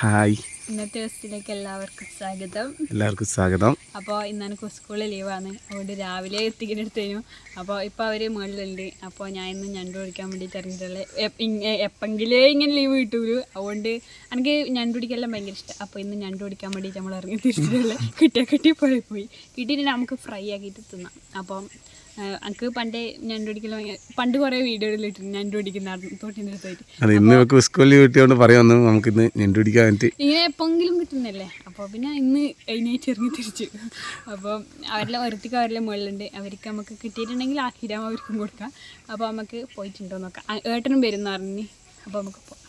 Hi. ഇന്നത്തെ ദിവസത്തിലേക്ക് എല്ലാവർക്കും സ്വാഗതം. എല്ലാവർക്കും സ്വാഗതം. അപ്പോൾ ഇന്ന് എനിക്ക് സ്കൂളിൽ ലീവാണ്. അതുകൊണ്ട് രാവിലെ എത്തിക്കിനെടുത്തേനു അപ്പോൾ ഇപ്പോൾ അവർ മുകളിലുണ്ട് അപ്പോൾ ഞാൻ ഇന്ന് ഞണ്ട് പിടിക്കാൻ വേണ്ടിയിട്ട് ഇറങ്ങിയിട്ടുള്ളത്. എപ്പെങ്കിലേ ഇങ്ങനെ ലീവ് കിട്ടൂലു. അതുകൊണ്ട് എനിക്ക് ഞണ്ട് പിടിക്കെല്ലാം ഭയങ്കര ഇഷ്ടം. അപ്പോൾ ഇന്ന് ഞണ്ട് പിടിക്കാൻ വേണ്ടിയിട്ട് നമ്മൾ ഇറങ്ങി തിരിച്ചിട്ടുള്ളത് കിട്ടിയ കിട്ടി പോയി. പോയി കിട്ടിയിട്ട് നമുക്ക് ഫ്രൈ ആക്കിയിട്ട് തിന്നാം. അപ്പം എനിക്ക് പണ്ടേ ഞണ്ട് പണ്ട് കുറേ വീഡിയോയിലിട്ടിരുന്നു ഞണ്ട് പിടിക്കുന്ന തോട്ടിന്റെ അടുത്തായിട്ട് അത് ഇന്ന് നമുക്ക് സ്കൂളിൽ കിട്ടിയോണ്ട് പറയാമെന്ന് നമുക്ക് ഇന്ന് ഞണ്ട് പിടിക്കാൻ വേണ്ടി. ഇങ്ങനെ എപ്പോഴെങ്കിലും കിട്ടുന്നല്ലേ? അപ്പോൾ പിന്നെ ഇന്ന് അതിനായിട്ട് ഇറങ്ങി തിരിച്ചു. അപ്പോൾ അവരെല്ലാം ഒരുത്തിക്ക് അവരെല്ലാം മുകളിലുണ്ട്. അവർക്ക് നമുക്ക് കിട്ടിയിട്ടുണ്ടെങ്കിൽ ആക്കിരാം അവർക്കും കൊടുക്കാം. അപ്പോൾ നമുക്ക് പോയിട്ടുണ്ടോ നോക്കാം. ആ, ഏട്ടനും വരുന്ന പറഞ്ഞ് അപ്പോൾ നമുക്ക് പോകാം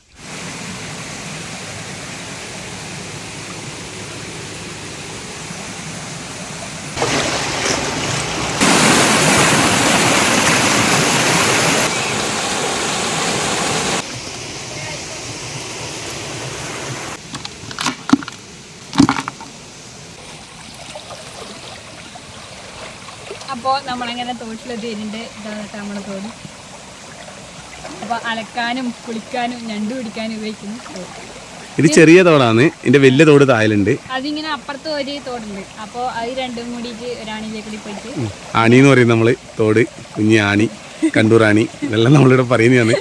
അപ്പോൾ നമ്മളങ്ങനെ തോട്ടിലെത്തിയിട്ടുണ്ട് ഇതാണ് നമ്മളെ തോട്. അപ്പോൾ അലക്കാനും കുളിക്കാനും ഞണ്ട് പിടിക്കാനും ഉപയോഗിക്കുന്നു. ഇത് ചെറിയ തോടാണ്. ഇതിന്റെ വലിയ തോട് തായലുണ്ട് അതിങ്ങനെ അപ്പുറത്ത് ഒരു തോടുണ്ട്. അപ്പോൾ അത് രണ്ടും കൂടിയിട്ട് കൂടി പോയിട്ട് ആണി എന്ന് പറയും നമ്മൾ തോട് കുഞ്ഞി ആണി കണ്ടൂർ ആണി ഇതെല്ലാം നമ്മളിവിടെ പറയുന്നതാണ്.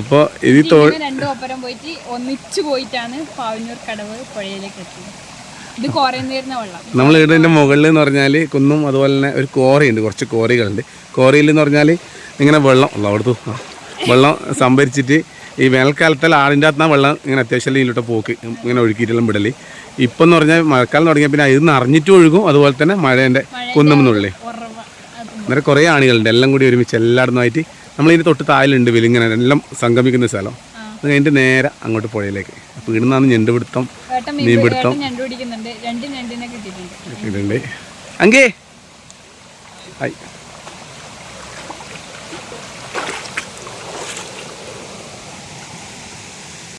അപ്പോൾ ഇത് തോട് രണ്ടും ഒപ്പരം പോയിട്ട് ഒന്നിച്ചു പോയിട്ടാണ് പാവന്നൂർ കടവ് പുഴയിലേക്ക് എത്തിയത്. ഇത് വെള്ളം. നമ്മൾ ഇതിന്റെ മുകളിൽ എന്ന് പറഞ്ഞാൽ കുന്നും അതുപോലെ തന്നെ ഒരു കോറയുണ്ട് കുറച്ച് കോറികളുണ്ട്. കോറിയിൽ എന്ന് പറഞ്ഞാൽ ഇങ്ങനെ വെള്ളം ഉള്ള അവിടുത്തെ വെള്ളം സംഭരിച്ചിട്ട് ഈ വേനൽക്കാലത്തിൽ ആടിന്റെ അകത്തുനിന്ന് വെള്ളം ഇങ്ങനെ അത്യാവശ്യം ഇതിലോട്ട് പോക്ക് ഇങ്ങനെ ഒഴുക്കിയിട്ടെല്ലാം വിടൽ. ഇപ്പം എന്ന് പറഞ്ഞാൽ മഴക്കാലം തുടങ്ങിയ പിന്നെ ഇത് നിറഞ്ഞിട്ട് ഒഴുകും അതുപോലെ തന്നെ മഴേന്റെ കുന്നുമെന്നുള്ളേ അന്നേരം കുറേ ആണികളുണ്ട് എല്ലാം കൂടി ഒരുമിച്ച് എല്ലായിടത്തുമായിട്ട് നമ്മളിതിന് തൊട്ട് താഴെയുണ്ട് വലിങ്ങനെ എല്ലാം സംഗമിക്കുന്ന സ്ഥലം. അത് കഴിഞ്ഞിട്ട് നേരെ അങ്ങോട്ട് പുഴയിലേക്ക്. അപ്പോൾ ഇവിടുന്നാണ് ഞണ്ട് പിടുത്തം മീൻ പിടുത്തം കിട്ടിയിട്ടുണ്ട്. അങ്കേ! ഹായ്.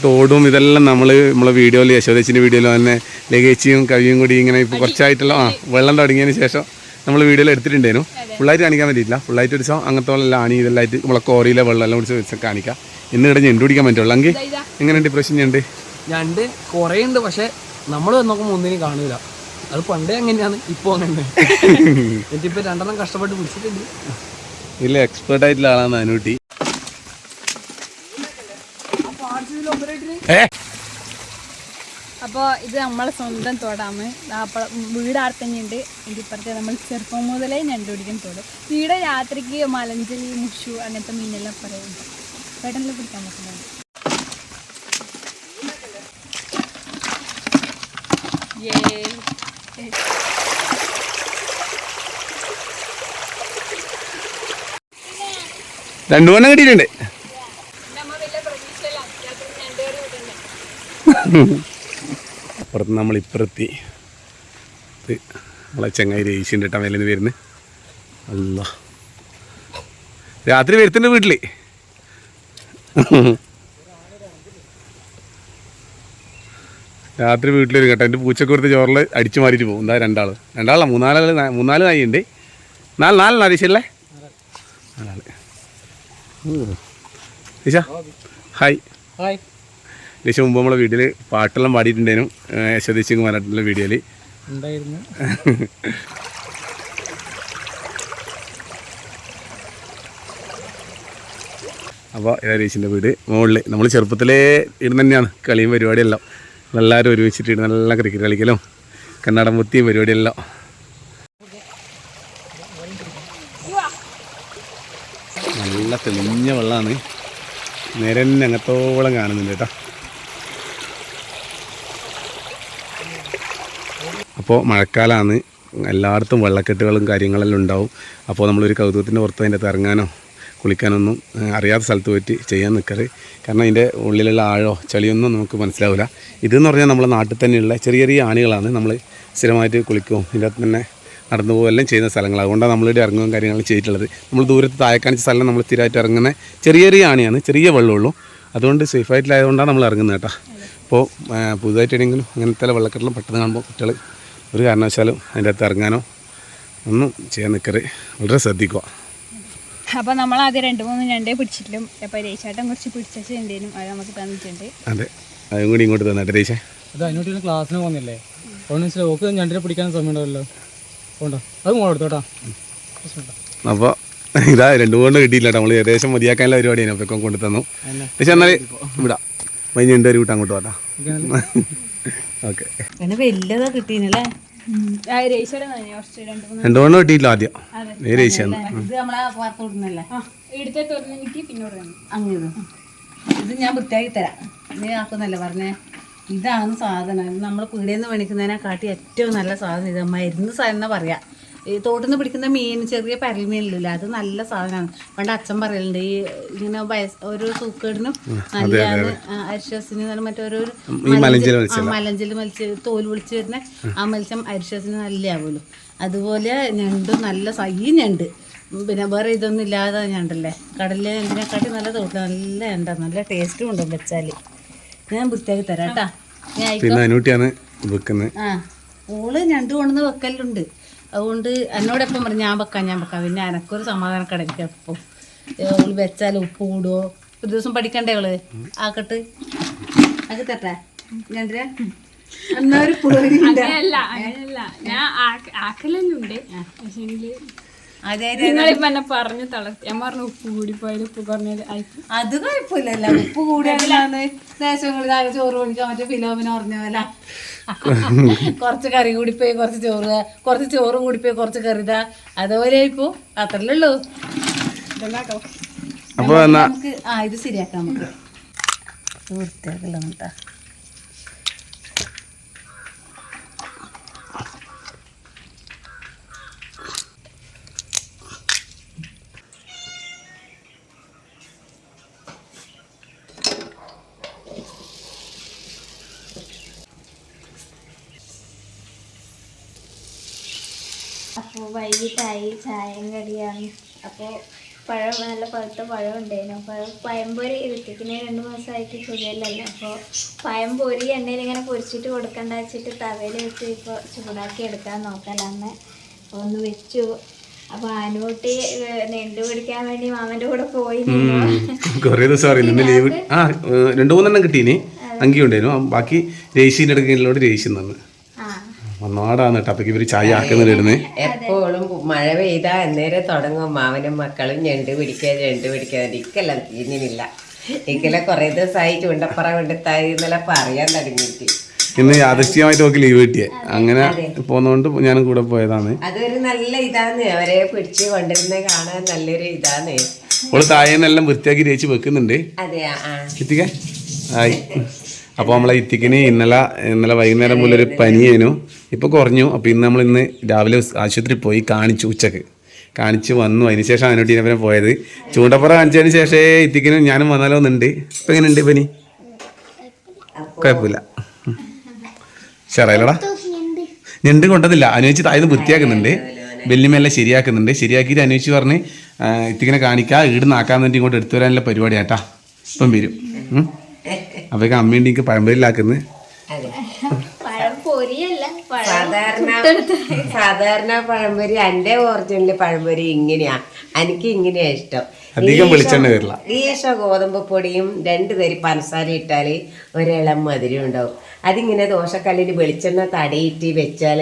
തോടും ഇതെല്ലാം നമ്മൾ നമ്മളെ വീഡിയോയിൽ യശോദേശിന്റെ വീഡിയോയിൽ തന്നെ ലഗേച്ചിയും കവിയും കൂടി ഇങ്ങനെ ഇപ്പോൾ കുറച്ചായിട്ടുള്ള ആ വെള്ളം തുടങ്ങിയതിന് ശേഷം നമ്മൾ വീഡിയോയിൽ എടുത്തിട്ടുണ്ടായിരുന്നു. ഫുള്ളായിട്ട് കാണിക്കാൻ പറ്റിയില്ല ഫുള്ളായിട്ട് ഒരു ദിവസം അങ്ങനത്തെ ആണി ഇതെല്ലാമായിട്ട് നമ്മളെ കോറിയിലെ വെള്ളം എല്ലാം കുടിച്ച് വെച്ച് കാണിക്കാം. ഇന്ന് ഇവിടെ ഞണ്ട് പിടിക്കാൻ പറ്റുള്ളൂ. എങ്കിൽ എങ്ങനെയുണ്ട് ഇപ്രാവശ്യം ഞണ്ട്? ഞണ്ട് കുറേ ഉണ്ട് പക്ഷെ നമ്മൾ നോക്കുമ്പോൾ ഒന്നിനും കാണൂല അത് പണ്ടേ അങ്ങനെയാണ് ഇപ്പോൾ അങ്ങനെ എന്നിട്ടിപ്പോൾ രണ്ടെണ്ണം കഷ്ടപ്പെട്ട് പിടിച്ചിട്ടുണ്ട്. ഇല്ല എക്സ്പേർട്ട് ആയിട്ടുള്ള ആളാണ് അനുട്ടി. ഏ? അപ്പോൾ ഇത് നമ്മളെ സ്വന്തം തോടാണ്. വീട് ആർത്തന്നെയുണ്ട് തന്നെയുണ്ട് ഇതിന്റെ ഇപ്പുറത്തെ നമ്മൾ ചെറുപ്പം മുതലേ ഞണ്ട് പിടിക്കാൻ തോടും. വീട് രാത്രിക്ക് മലഞ്ചലി മുഷു അങ്ങനത്തെ മീനെല്ലാം പറയുന്നുണ്ട് പെട്ടെന്ന് പിടിക്കാൻ പറ്റുന്നത് രണ്ടു മണം കിട്ടിയിട്ടുണ്ട്. അപ്പുറത്ത് നമ്മൾ ഇപ്പുറത്തി. നമ്മളെ ചങ്ങായി രേശിന്റെ ഇട്ടാ മേലെ വരുന്നത്. അല്ല രാത്രി വരുത്തുണ്ട് വീട്ടിൽ. രാത്രി വീട്ടിൽ ഒരു കേട്ടോ. എന്റെ പൂച്ചക്ക് കൊടുത്ത ചോറിൽ അടിച്ചു മാറിയിട്ട് പോകും. എന്താ രണ്ടാൾ രണ്ടാളാ മൂന്നാലാൾ മൂന്നാൽ നായി ഉണ്ട് നാല് നാലെണ്ണ അരീശല്ലേ നാലാൾ. ഈശ ഹായ്. ഹായ്. മുമ്പ് നമ്മളെ വീട്ടിൽ പാട്ടെല്ലാം പാടിയിട്ടുണ്ടായിരുന്നു യശോദേശിങ് പറഞ്ഞിട്ടുള്ള വീഡിയോയിൽ അപ്പോൾ രേശിന്റെ വീട് മുകളിൽ. നമ്മൾ ചെറുപ്പത്തിലേ ഇടുന്ന തന്നെയാണ് കളിയും പരിപാടിയെല്ലാം. എല്ലാവരും ഒരുമിച്ചിട്ട് ഇടുന്ന നല്ല ക്രിക്കറ്റ് കളിക്കലും കണ്ണാടം മുത്തിയും പരിപാടിയെല്ലാം. നല്ല തെളിഞ്ഞ വെള്ളമാണ്. നേരെ തന്നെ അങ്ങത്തോളം കാണുന്നുണ്ട് കേട്ടോ. അപ്പോൾ മഴക്കാലമാണ്. എല്ലായിടത്തും വെള്ളക്കെട്ടുകളും കാര്യങ്ങളെല്ലാം ഉണ്ടാവും. അപ്പോൾ നമ്മളൊരു കൗതുകത്തിന്റെ പുറത്ത് അതിന്റെ ഇറങ്ങാനോ കുളിക്കാനൊന്നും അറിയാത്ത സ്ഥലത്ത് പോയിട്ട് ചെയ്യാൻ നിൽക്കരുത് കാരണം അതിന്റെ ഉള്ളിലുള്ള ആഴോ ചളിയൊന്നും നമുക്ക് മനസ്സിലാവില്ല ഇതെന്ന് പറഞ്ഞാൽ നമ്മുടെ നാട്ടിൽ തന്നെയുള്ള ചെറിയ ചെറിയ ആണികളാണ് നമ്മൾ സ്ഥിരമായിട്ട് കുളിക്കുകയും ഇതിന്റെ അകത്ത് തന്നെ നടന്നു പോകുകയും എല്ലാം ചെയ്യുന്ന സ്ഥലങ്ങൾ അതുകൊണ്ടാണ് നമ്മളിവിടെ ഇറങ്ങുകയും കാര്യങ്ങളും ചെയ്തിട്ടുള്ളത്. നമ്മൾ ദൂരത്ത് താഴെ കാണിച്ച സ്ഥലം നമ്മൾ സ്ഥിരമായിട്ട് ഇറങ്ങുന്ന ചെറിയ ചെറിയ ആണിയാണ് ചെറിയ വെള്ളമുള്ളൂ. അതുകൊണ്ട് സേഫ് ആയിട്ടുള്ളതുകൊണ്ടാണ് നമ്മൾ ഇറങ്ങുന്നത് കേട്ടോ. അപ്പോൾ പുതുതായിട്ട് എവിടെയെങ്കിലും അങ്ങനത്തെ വെള്ളക്കെട്ടിലും പെട്ടെന്ന് കാണുമ്പോൾ കുട്ടികൾ ഒരു കാരണവശാലും അതിന്റെ അകത്ത് ഇറങ്ങാനോ ഒന്നും ചെയ്യാൻ നിൽക്കരുത് വളരെ ശ്രദ്ധിക്കുക. അപ്പോൾ നമ്മൾ ആദ്യം രണ്ട് മൂന്ന് ഞണ്ടേ പിടിച്ചിട്ടും അപ്പോൾ രേശാട്ടം കുറച്ച് പിടിച്ചു അത് നമുക്ക് തന്നിട്ടുണ്ട് അതെ. അതും കൂടി ഇങ്ങോട്ട് തന്നാട്ടെ രേശ അത് അതിനോട്ട് ക്ലാസ്സിന് പോകുന്നില്ലേ? അതുകൊണ്ട് മനസ്സിലായി. ഓക്ക് ഞണ്ടിനെ പിടിക്കാൻ സമയം ഉണ്ടാവല്ലോ ഉണ്ടോ അത് മോളെടുത്തോട്ടാ അപ്പോൾ ഇതാ രണ്ട് മൂന്ന് കിട്ടിയില്ല നമ്മൾ ഏകദേശം മതിയാക്കാനുള്ള പരിപാടിയാണ്. അപ്പോൾ കൊണ്ടു തന്നു. പക്ഷെ എന്നാൽ ഇവിടെ വൈകുന്നേരം ഒരു വീട്ടാ വിട്ട് അങ്ങോട്ട് പോട്ടാ. ഓക്കെ വലിയതാ കിട്ടീനല്ലേ? മൂന്ന് കിട്ടിയില്ല ആദ്യം. രേശയാണ് ഇത് ഞാൻ വൃത്തിയാക്കി തരാം. നീ ആക്കുന്നല്ലേ പറഞ്ഞേ? ഇതാണ് സാധനം. നമ്മൾ പീടിയെന്ന് മേടിക്കുന്നതിനെ കാട്ടി ഏറ്റവും നല്ല സാധനം. ഇത് മരുന്ന് സാധനം എന്നാ പറയാ. ഈ തോട്ടിൽ നിന്ന് പിടിക്കുന്ന മീൻ ചെറിയ പരൽ മീനില്ല അത് നല്ല സാധനമാണ്. പണ്ട് അച്ഛൻ പറയലുണ്ട് ഈ ഇങ്ങനെ വയസ് ഓരോ സൂക്കേടിനും നല്ലതാണ് അരിശ്വാസിന് മറ്റോരോ മലഞ്ചിൽ മത്സ്യം. തോൽ വിളിച്ച് വരുന്ന ആ മത്സ്യം അരിശ്വാസിന് നല്ല ആവുമല്ലോ അതുപോലെ ഞണ്ടും നല്ല സ- ഈ ഞണ്ട് പിന്നെ വേറെ ഇതൊന്നും ഇല്ലാതെ ഞണ്ടല്ലേ. കടലിലെ ഞണ്ടിനെക്കാട്ടി നല്ല തോട്ട് നല്ല ഞണ്ടാ നല്ല ടേസ്റ്റും ഉണ്ട് വെച്ചാൽ ഞാൻ വൃത്തിയാക്കി തരാം കേട്ടാ. ഞാൻ വെക്കുന്നത് ആ. ഓൾ ഞണ്ട് കൊണ്ടുവന്ന് വെക്കലുണ്ട്. അതുകൊണ്ട് എന്നോടൊപ്പം പറഞ്ഞു ഞാൻ വെക്കാം ഞാൻ വെക്കാം. പിന്നെ എനക്കൊരു സമാധാനം കിടക്കുക എപ്പം ഓൾ വെച്ചാൽ ഉപ്പ് കൂടുവോ? ഒരു ദിവസം പഠിക്കണ്ടേ അവൾ ആക്കട്ട്. ആക്കി തട്ടെ ഞണ്ടിനെ എന്നാ ഒരു പേടി അങ്ങനെയല്ല അങ്ങനെയല്ല. ഞാൻ ആക്കലല്ലേ അതെ നിങ്ങളിപ്പോ എന്നെ പറഞ്ഞു തളർത്തി ഞാൻ പറഞ്ഞു ഉപ്പ് കൂടി പോയാലും ഉപ്പ് കുറഞ്ഞാൽ ആയിപ്പോ അത് കുഴപ്പമില്ലല്ലോ. ഉപ്പ് കൂടിയാലാണ് ദേശം കൂടി താഴെ ചോറ് കുടിക്കാൻ മറ്റേ ഫിലോമിന് പറഞ്ഞ പോലെ കുറച്ച് കറി കൂടിപ്പോയി കുറച്ച് ചോറ്. കുറച്ച് ചോറും കൂടിപ്പോയി കുറച്ച് കറിതാ അതുപോലെ ഇപ്പോ അത്രല്ലേ ഉള്ളൂ. നമുക്ക് ആ ഇത് ശരിയാക്കാം നമുക്ക്. വൃത്തിയാക്കല്ലോ കേട്ടാ അപ്പോൾ വൈകിട്ടായി ചായയും കടിയാണ്. അപ്പോൾ പഴം നല്ല പഴുത്ത പഴം ഉണ്ടായിരുന്നു അപ്പോൾ പഴംപൊരി ഋത്തിക്കിന് രണ്ട് മാസമായിട്ട് സുഖമില്ലല്ലോ. അപ്പോൾ പഴംപൊരി എണ്ണയിൽ ഇങ്ങനെ പൊരിച്ചിട്ട് കൊടുക്കണ്ട വെച്ചിട്ട് തവയിൽ വെച്ച് ഇപ്പോൾ ചൂടാക്കി എടുക്കാൻ നോക്കലാന്ന്. അപ്പോൾ ഒന്ന് വെച്ചു. അപ്പൊ ആനൂട്ടി നെണ്ട് പിടിക്കാൻ വേണ്ടി മാമന്റെ കൂടെ പോയി കൊറേ ദിവസം ലീവ്. ആ രണ്ടു മൂന്നെണ്ണം കിട്ടീനി. അങ്കി ഉണ്ടായിരുന്നു ബാക്കി രേശീന്റെ അടുക്കലോട് രേശി നിന്ന് ആ ഒന്നാടാന്ന് കേട്ടോ. അപ്പൊക്ക് ഇവർ ചായ ആക്കുന്നിടുന്നത് എപ്പോഴും മഴ പെയ്താ അന്നേരം തുടങ്ങും. മാവനും മക്കളും ഞണ്ട് പിടിക്കുക ഞണ്ട് പിടിക്കാൻ ഇക്കെല്ലാം തീരുന്നില്ല ഇക്കലെ കുറേ ദിവസമായി ചൂണ്ടപ്പറ കൊണ്ടെത്തായി ഇന്നലെ പറയാൻ തുടങ്ങിയിട്ട്. ഇന്ന് യാദൃശ്ചികമായിട്ട് നോക്കി ലീവ് കിട്ടിയേ. അങ്ങനെ പോന്നോണ്ട് ഞാനും കൂടെ പോയതാണ്. അതൊരു നല്ല ഇതാന്ന്. അവരെ പിടിച്ച് കൊണ്ടിരുന്ന കാണാൻ നല്ലൊരു ഇതാന്ന്. ഓൾ താഴേന്നെല്ലാം വൃത്തിയാക്കി തേച്ച് വെക്കുന്നുണ്ട്. അതെ ആ ആ. ആയി. അപ്പോൾ നമ്മളെ ഇത്തിക്കിന് ഇന്നലെ ഇന്നലെ വൈകുന്നേരം മുതൽ ഒരു പനിയേനു ഇപ്പോൾ കുറഞ്ഞു. അപ്പോൾ ഇന്ന് നമ്മൾ ഇന്ന് രാവിലെ ആശുപത്രി പോയി കാണിച്ചു ഉച്ചയ്ക്ക്. കാണിച്ച് വന്നു. അതിന് ശേഷം അതിനോട്ടിനെ പോയത്. ചൂണ്ടപ്പുറ കാണിച്ചതിന് ശേഷമേ ഇത്തിക്കിനും ഞാനും വന്നാലോ എന്നുണ്ട് ഇപ്പം എങ്ങനെയുണ്ട് പനി? കുഴപ്പമില്ല. ഷറയിലടാ ഞണ്ട് കൊണ്ടതില്ല. അനുവദിച്ച് തായത് വൃത്തിയാക്കുന്നുണ്ട്. വെല്ലുമെല്ലാം ശരിയാക്കുന്നുണ്ട്. ശരിയാക്കിയിട്ട് അനുവദിച്ച് പറഞ്ഞ് ഇത്തിക്കിനെ കാണിക്കാം. നാക്കാൻ വേണ്ടി ഇങ്ങോട്ട് എടുത്തു വരാനുള്ള പരിപാടിയാട്ടാ. ഇപ്പം വരും. അപ്പോഴേക്ക് അമ്മയുണ്ട് എനിക്ക് പഴംപൊരിയിലാക്കുന്നത് സാധാരണ സാധാരണ പഴംപൊരി എന്റെ ഒറിജിനൽ പഴംപൊരി ഇങ്ങനെയാ. എനിക്ക് ഇങ്ങനെയാ ഇഷ്ടം. അധികം വെളിച്ചെണ്ണ വരില്ല. ഈശ ഗോതമ്പ് പൊടിയും രണ്ട് തരി പഞ്ചസാര ഇട്ടാൽ ഒരിളം മധുരം ഉണ്ടാവും. അതിങ്ങനെ ദോശക്കല്ലിൽ വെളിച്ചെണ്ണ തടയിട്ട് വെച്ചാൽ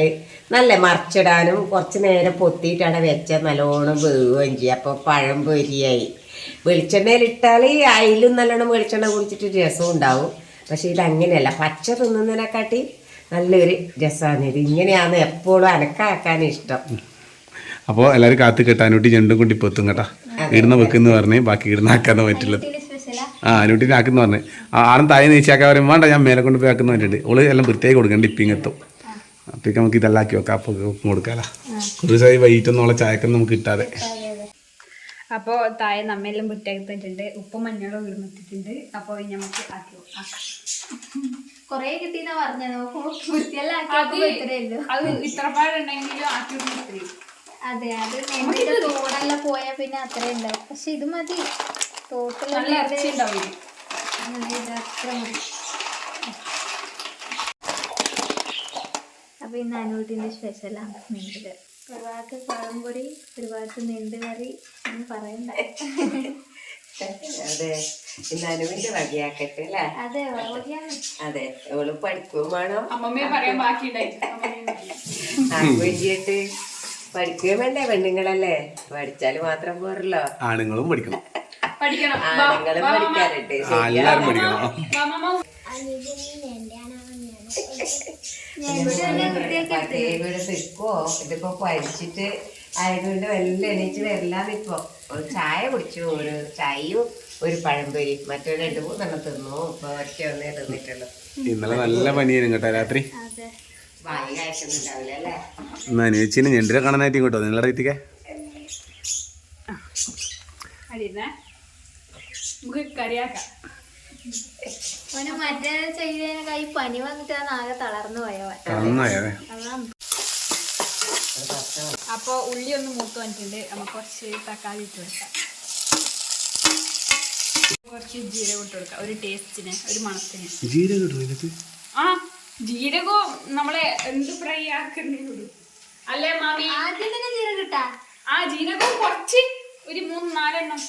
നല്ല മറിച്ചിടാനും കുറച്ച് നേരം പൊത്തിയിട്ടാണ് വെച്ചാൽ നല്ലോണം വേവുകയും ചെയ്യും. അപ്പോൾ പഴം പൊരിയായി. വെളിച്ചെണ്ണയിലിട്ടാൽ അതിലും നല്ലോണം വെളിച്ചെണ്ണ കുടിച്ചിട്ട് രസം ഉണ്ടാവും. പക്ഷേ ഇതങ്ങനെയല്ല. പച്ച തിന്നുന്നതിനെക്കാട്ടി നല്ലൊരു രസമാണ് ഇത്. ഇങ്ങനെയാണ് എപ്പോഴും അനക്കാക്കാൻ ഇഷ്ടം. അപ്പോൾ എല്ലാവരും കാത്തു കെട്ടാനൂട്ടി ഞണ്ടും കൂടി ഇപ്പോൾ എത്തും കേട്ടാ. ഇടുന്ന വെക്കുന്ന പറഞ്ഞേ ബാക്കി ഇടുന്ന ആക്കാന്ന് പറ്റില്ല ആ? അനുട്ടിനെ ആക്കുന്ന പറഞ്ഞേ. ആ ആളും താഴെ നീച്ചാക്കാൻ പറയും വേണ്ട ഞാൻ മേലെ കൊണ്ട് പോയി ആക്കുന്ന പറഞ്ഞിട്ടുണ്ട്. ഓൾ എല്ലാം വൃത്തിയായി കൊടുക്കണ്ട ഇപ്പിങ് എത്തും. അപ്പോഴേക്ക് നമുക്ക് ഇതെല്ലാം ആക്കി വെക്കാം. അപ്പോൾ കൊടുക്കാലോ. ഒരു ദിവസമായി വൈകിട്ടൊന്നും ഉള്ള ചായക്കൊന്നും നമുക്ക് കിട്ടാതെ. അപ്പോൾ താഴെ നമ്മയെല്ലാം വൃത്തിയാക്കിയിട്ടുണ്ട് ഉപ്പും മഞ്ഞളും ഇടുന്നിട്ടുണ്ട് അപ്പോൾ ഇനി നമുക്ക് ആക്കി കൊറേ കിട്ടിയെന്നാ പറഞ്ഞത്. അത് ഇത്ര പാടുണ്ടെങ്കിലും ആക്കി അതെ അത് തോടെല്ലാം പോയാൽ പിന്നെ അത്രേ ഉണ്ടാവും പക്ഷെ ഇത് മതി. തോട്ടിലെല്ലാം. അത്ര മതി. അപ്പൊ ഇന്ന് അനൂട്ടിന്റെ സ്പെഷ്യലാണ് നെല്ല് ഒരു ഭാഗത്ത് പഴംപൊരി ഒരു ഭാഗത്ത് നീണ്ട് കറി എന്ന് പറയണ്ട. അതെ ഇന്ന് അനുവിന്റെ വകയാക്കട്ടെ അല്ലേ? അതെ അതെ അവൾ പഠിക്കുകയും വേണം. അമ്മമ്മയെ പറയാൻ ബാക്കിയുണ്ടായി. ആർക്ക് വേണ്ടിയിട്ട് പഠിക്കുകയും വേണ്ടേ പെണ്ണുങ്ങളല്ലേ? പഠിച്ചാൽ മാത്രം പോരല്ലോ. ആണുങ്ങളും പഠിക്കണം. ആണുങ്ങളും പഠിക്കാറുണ്ട് ആ, നിൽക്കോ ഇതിപ്പോ പഠിച്ചിട്ട് ആയതുകൊണ്ട് വല്ല എണീച്ച് വരില്ലാന്ന് ഇപ്പൊ. ഒരു ചായ കുടിച്ചു ഒരു ചായയും ഒരു പഴംപൊരി. മറ്റേ രണ്ട് മൂന്നെണ്ണം തിന്നു. ഇപ്പൊ ഒറ്റ ഒന്നേ തിന്നിട്ടുള്ളൂ. ഇന്നലെ നല്ല പനിയായിരുന്നു കേട്ടോ രാത്രി. അനുവച്ചിന് ഞണ്ടിനെ കാണാനായിട്ട് കേട്ടോ നിങ്ങളുടെ റീത്തിക്കെ നമുക്ക് കറിയാക്കാം. അവന് മറ്റേ കൈ പനി വന്നിട്ടാണ് ആകെ തളർന്നു പോയവൻ നന്നായേ അതാണ്. ഉള്ളി ഒന്ന് മൂത്ത് വന്നിട്ടുണ്ട്. നമുക്ക് കുറച്ച് തക്കാളി ഇട്ട് കൊടുക്കാം. കുറച്ച് ജീരകം ഇട്ട് കൊടുക്കാം. ഒരു ടേസ്റ്റിന് ഒരു മണത്തിന്. ജീരകം ഇതിനകത്ത്? ആ ജീരകവും നമ്മളെ എന്ത് ഫ്രൈ ആക്കുന്നു അല്ലേ മാമി? ആദ്യം തന്നെ ജീരകം കിട്ടാ ആ ജീരകവും കുറച്ച് ഒരു മൂന്ന് നാലെണ്ണം.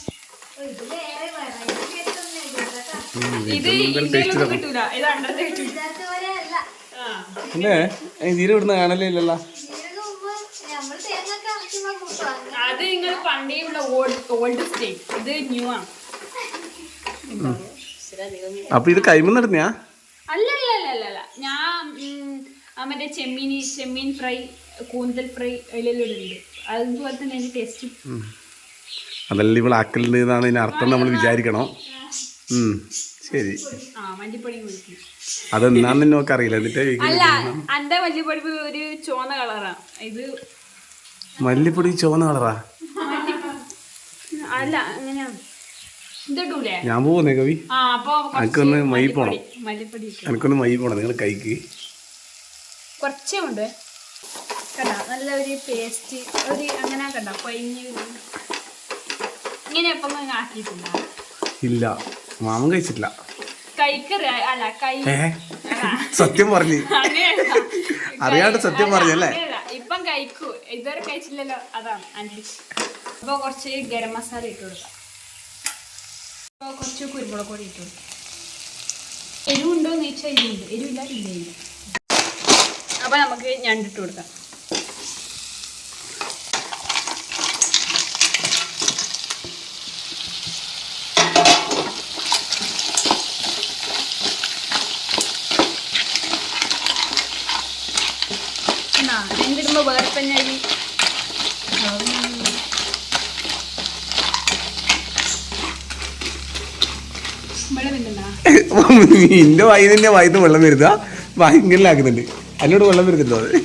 ഇത് വേറെ variety ആയിട്ടൊന്നും ഇല്ല കേട്ടോ. ഇത് ഇന്ത്യയിലൊന്നും കിട്ടൂല. ഇത് അണ്ടത്തെ കിട്ടൂല. അല്ല ഇടുന്ന കാണലേ ഇല്ലല്ലോ? അത് നിങ്ങൾ പണ്ടേ ഉള്ള ഓൾഡ് സ്റ്റേറ്റ് ഇത് ന്യൂ ആണ് അപ്പൊ ഇത് കൈമന്ന് ഇടുന്നയാ അല്ല അല്ല അല്ല അല്ല അല്ല. ഞാൻ മറ്റേ ചെമ്മീൻ ചെമ്മീൻ ഫ്രൈ കൂന്തൽ ഫ്രൈ അതിലെല്ലാം ഇടുന്നുണ്ട്. അതുപോലെ തന്നെ അതിന്റെ ടേസ്റ്റ് അതല്ല ഇവിടെ ആക്കലുണ്ട് എന്നാണ് അർത്ഥം നമ്മൾ വിചാരിക്കണം. ശരി. കുടിക്കും അതെന്നാന്ന് അറിയില്ല എന്നിട്ട് മല്ലിപ്പൊടി ഒരു ചുവന്ന കളറാ. ഇത് മല്ലിപ്പൊടി ചുവന്ന കളറാ? അല്ല ഞാൻ പോകുന്നേ കവി. എനിക്കൊന്ന് മൈ പോണം. എനിക്കൊന്ന് മൈ പോണം നിങ്ങൾ കൈക്ക് കുറച്ചേ ഉണ്ട്? കണ്ട നല്ല ഒരു പേസ്റ്റ് ഒരു അങ്ങനെ കണ്ട വരുന്ന. ഇങ്ങനെ എപ്പം ആക്കിയിട്ടില്ല. ഇല്ല. മാമൻ കഴിച്ചിട്ടില്ല. സത്യം പറഞ്ഞു. അറിയാണ്ട് സത്യം പറഞ്ഞല്ലേ? ഇപ്പം കഴിക്കൂ. ഇതുവരെ കഴിച്ചില്ലല്ലോ. അതാണ് അൻലി അപ്പൊ കുറച്ച് ഗരം മസാല ഇട്ട് കൊടുക്കാം. അപ്പൊ കുറച്ച് കുരുമുളക് പൊടി ഇട്ട് കൊടുക്കാം. എരിവുണ്ടോ എന്ന് ചോദിച്ചാൽ എരിവുണ്ട്. എരിവില്ല ഇല്ല ഇല്ല. അപ്പൊ നമുക്ക് ഞണ്ടിട്ട് കൊടുക്കാം എന്നാ രണ്ടിടുമ്പോ വേറെ തന്നെ അരി നിന്റെ വായി നിന്റെ വായിന്ന് വെള്ളം വരുതാ. ഭയങ്കരലാക്കുന്നുണ്ട് അതിനോട് വെള്ളം വരുന്നുണ്ടോ അത്?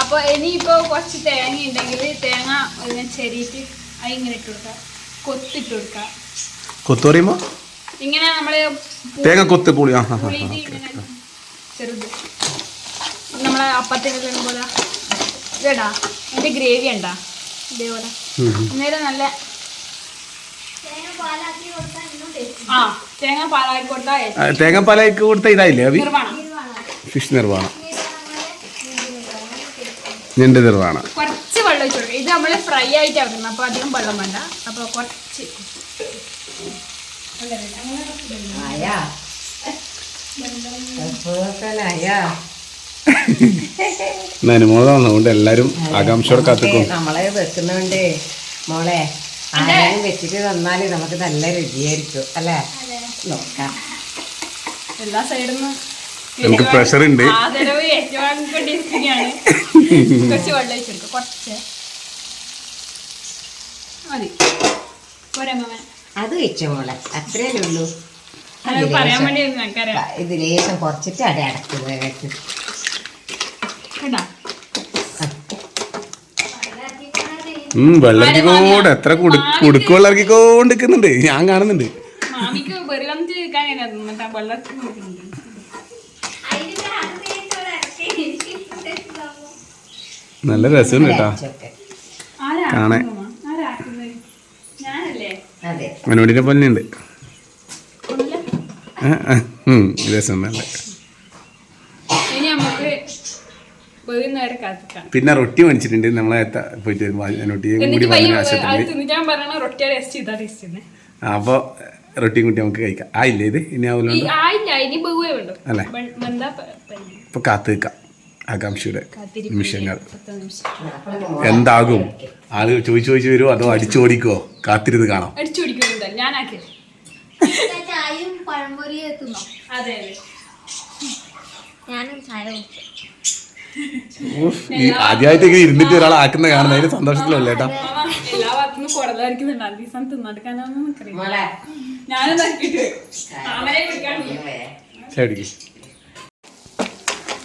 അപ്പൊ ഇനിയിപ്പോ കുറച്ച് തേങ്ങ ഉണ്ടെങ്കിൽ തേങ്ങ ഇങ്ങനെ ചെരിയിട്ട് ഇട്ട് കൊടുക്കാം. കൊത്തിട്ട് കൊടുക്കാം. കൊത്തു പറയുമ്പോ? ഇങ്ങനെ നമ്മൾ തേങ്ങ കൊത്ത് പുളി. ആ ചെറുത്. നമ്മളെ അപ്പത്തിനെല്ലാം പോലെ ഇതേടാ എന്റെ ഗ്രേവി ഉണ്ടാ ഇതേപോലെ. അന്നേരം നല്ല തേങ്ങ പാലാക്കി കൊടുത്താൽ ആ തേങ്ങ പാലാക്കി കൊടുത്താൽ കൊടുത്ത ഇതായില്ലേ അഭി? നിർവാണം ഫിഷ് നിർവാണ ഞണ്ട് നിർവാണ കുറച്ച് വെള്ളം ഒഴിച്ചു കൊടുക്കുക ഇത് നമ്മൾ ഫ്രൈ ആയിട്ട് വെക്കുന്നത് അപ്പോൾ അധികം വെള്ളം വേണ്ട. അപ്പോൾ കുറച്ച്. ആയാ. അനുമോളാണ് അതുകൊണ്ട് എല്ലാരും ആകാംക്ഷയോടെ കാത്തിക്കും. നമ്മളെ വെക്കുന്നോണ്ട് മോളെ ആരെയും വെച്ചിട്ട് തന്നാൽ നമുക്ക് നല്ല രുചിയായിരിക്കും അല്ലേ? നോക്കാം. എല്ലാ സൈഡിൽ നമുക്ക് പ്രഷർ ഉണ്ട്. കുറച്ച് വെള്ളം ഒഴിച്ച് കൊടുക്കുക കുറച്ച്. മതി. അത് വെച്ചോ മോളെ? അത്രേ ഉള്ളൂ. ഇതിലേശം കുറച്ചിട്ട് അട അടക്കുന്നത് കേട്ടാ ഉം വെള്ളം ഇറക്കിക്കോണ്ട് എത്ര കുടു കുടുക്ക് വെള്ളം ഞാൻ കാണുന്നുണ്ട് വെള്ളത്തിൽ നല്ല രസമുണ്ട് കേട്ടാ. കാണേ മനോടിനെ പോലെ ഉണ്ട് ഒന്നുമില്ല. രസം നല്ല ഇനി നമുക്ക് വൈകുന്നേരം കാത്തിക്കാണ് പിന്നെ റൊട്ടി മേടിച്ചിട്ടുണ്ട്. നമ്മളെ പോയിട്ട് റൊട്ടിയും കൂടി ഞാൻ പറയണ റൊട്ടിയ ടേസ്റ്റ് ചെയ്താ ടേസ്റ്റ് അപ്പോൾ റൊട്ടിയും കൂട്ടി നമുക്ക് കഴിക്കാം. ആയില്ലേ ഇത്? ഇനി വേണ്ടു. അല്ലേ? ഇപ്പൊ കാത്തു നിൽക്കാം ആകാംക്ഷയുടെ നിമിഷങ്ങൾ. എന്താകും? ആൾ ചോദിച്ചു ചോദിച്ചു വരുമോ അതോ അടിച്ചോടിക്കോ കാത്തിരുന്ന് കാണാം. അടിച്ചു ഞാൻ ഞാനാക്കിയത് ചായയും പഴംപൊരിയും എത്തുന്നോ? അതെ അതെ. ഞാനും ചായ കുടിച്ചു ഈ ആദ്യമായിട്ട് ഇങ്ങനെ ഇരുന്നിട്ട് ഒരാൾ ആക്കുന്ന കാണുന്ന അതിന്റെ സന്തോഷത്തിലല്ലേ മാമ എല്ലാ ഭാഗത്തുനിന്നും കുടലായിരിക്കുന്നുണ്ട്. അഞ്ച് ദിവസം തിന്നടുക്കാനൊന്നും നിൽക്കറിയില്ല മോളെ. ഞാനും നോക്കിയിട്ട് മാമനെ വിളിക്കാൻ ശരി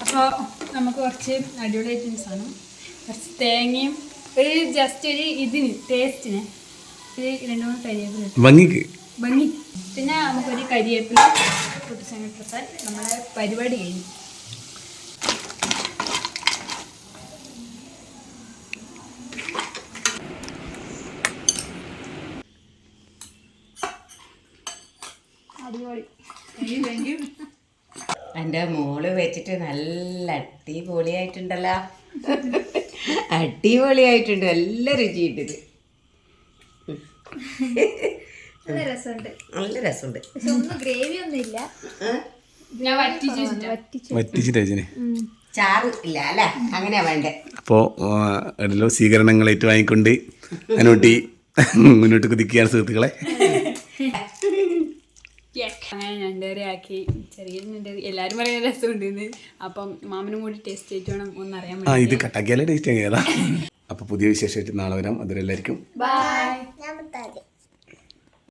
അപ്പോൾ നമുക്ക് കുറച്ച് അടിപൊളി ഐറ്റംസ് ആണ് കുറച്ച് തേങ്ങയും ഒരു ജസ്റ്റ് ഒരു ഇതിന് ടേസ്റ്റിന് ഒരു രണ്ട് മൂന്ന് കരിവേപ്പില ഇട്ടു. ഭംഗിക്ക്. ഭംഗി. പിന്നെ നമുക്കൊരു കരിയേപ്പില പൊട്ടിച്ചങ്ങിട്ടാൽ നമ്മുടെ പരിപാടി കഴിഞ്ഞു അടിപൊളി എന്റെ മോൾ വെച്ചിട്ട് നല്ല അടിപൊളിയായിട്ടുണ്ടല്ലോ. അടിപൊളിയായിട്ടുണ്ട് നല്ല രുചിയുണ്ട് ഇത്. നല്ല രസമുണ്ട്. നല്ല രസമുണ്ട്. പക്ഷെ ഒന്നും ഗ്രേവി ഒന്നും ഇല്ല. ഞാൻ വറ്റിച്ചിട്ട് ചാറ് ഇല്ല അല്ലേ? അങ്ങനെയാ വേണ്ടേ? അപ്പോൾ എല്ലാം സ്വീകരണങ്ങൾ ഏറ്റുവാങ്ങിക്കൊണ്ട് അതിനോട്ടി മുന്നോട്ട് കുതിക്കുകയാണ് സുഹൃത്തുക്കളെ. ഞണ്ടേറി ആക്കി ചെറിയ ഞണ്ടേറി എല്ലാവരും പറയുന്ന രസമുണ്ടെന്ന്. അപ്പം മാമനും കൂടി ടേസ്റ്റ് ചെയ്തിട്ട് വേണം ഒന്നറിയാൻ ആ ഇത് കട്ടാക്കിയാലേ ടേസ്റ്റ് ഏതാ അപ്പോൾ പുതിയ വിശേഷമായിട്ട് നാളെ വരാം. അതിലെല്ലാവർക്കും ബൈ